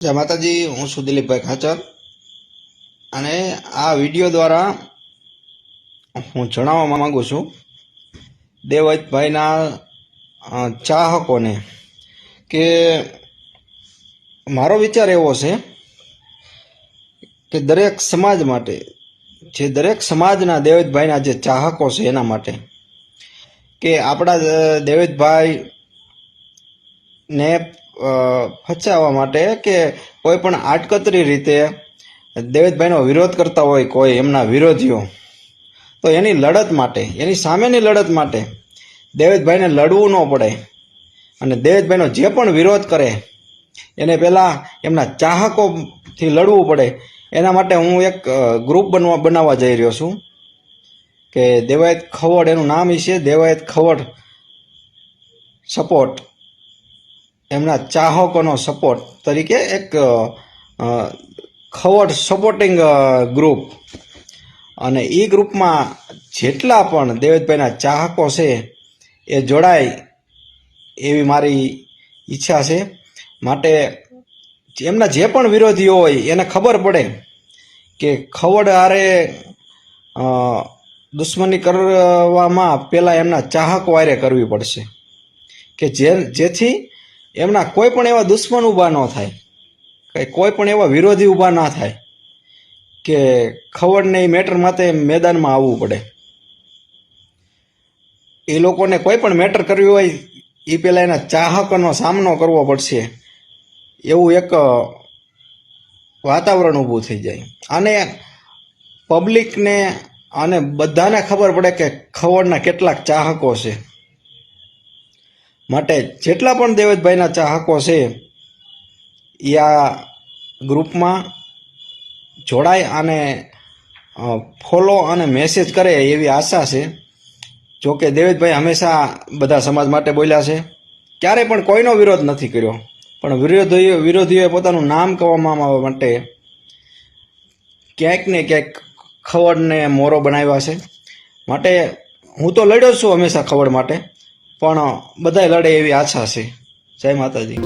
જય માતાજી હું સુદિલીપભાઈ ખાચર અને આ વીડિયો દ્વારા હું જણાવવા માંગુ છું દેવતભાઈના ચાહકોને કે મારો વિચાર એવો છે કે દરેક સમાજ માટે જે દરેક સમાજના દેવતભાઈના જે ચાહકો છે એના માટે કે આપણા અ, દેવતભાઈ ને ફચાવવા માટે કે કોઈ પણ આડકતરી રીતે દેવેદભાઈનો વિરોધ કરતા હોય કોઈ એમના વિરોધીઓ, તો એની લડત માટે, એની સામેની લડત માટે દેવેદભાઈને લડવું ન પડે. અને દેવેદભાઈનો જે પણ વિરોધ કરે, એને પહેલાં એમના ચાહકોથી લડવું પડે. એના માટે હું એક ગ્રુપ બનવા, બનાવવા જઈ રહ્યો છું કે દેવાયત ખવડ, એનું નામ છે દેવાયત ખવડ સપોર્ટ. એમના ચાહકોનો સપોર્ટ તરીકે એક ખવડ સપોર્ટિંગ ગ્રુપ અને એ ગ્રુપમાં જેટલા પણ દેવેદભાઈના ચાહકો છે, એ જોડાય એવી મારી ઈચ્છા છે. માટે એમના જે પણ વિરોધીઓ હોય, એને ખબર પડે કે ખવડ આરે દુશ્મની કરવામાં પહેલાં એમના ચાહકો આરે કરવી પડશે. કે જે, જેથી એમના કોઈ પણ એવા દુશ્મન ઊભા ન થાય. કે કોઈ પણ એવા વિરોધી ઊભા ના થાય કે ખવડને એ મેટર માટે મેદાનમાં આવવું પડે. એ લોકોને કોઈ પણ મેટર કરવી હોય એ પહેલાં એના ચાહકનો સામનો કરવો પડશે. એવું એક વાતાવરણ ઊભું થઈ જાય. અને પબ્લિકને અને બધાને ખબર પડે કે ખવડના કેટલાક ચાહકો છે. માટે જેટલા પણ દેવેદભાઈના ચાહકો છે એ આ ગ્રુપમાં જોડાય અને ફોલો અને મેસેજ કરે એવી આશા છે. જો કે દેવેદભાઈ હંમેશા બધા સમાજ માટે બોલ્યા છે. ક્યારેય પણ કોઈનો વિરોધ નથી કર્યો. પણ વિરોધીઓ, વિરોધીઓએ પોતાનું નામ કમાવા માટે ક્યાંક ને ક્યાંક ખવડને મોરો બનાવ્યા છે. માટે હું તો લડ્યો છું હંમેશા ખવડ માટે. પણ બધાય લડે એવી આશા છે. જય માતાજી.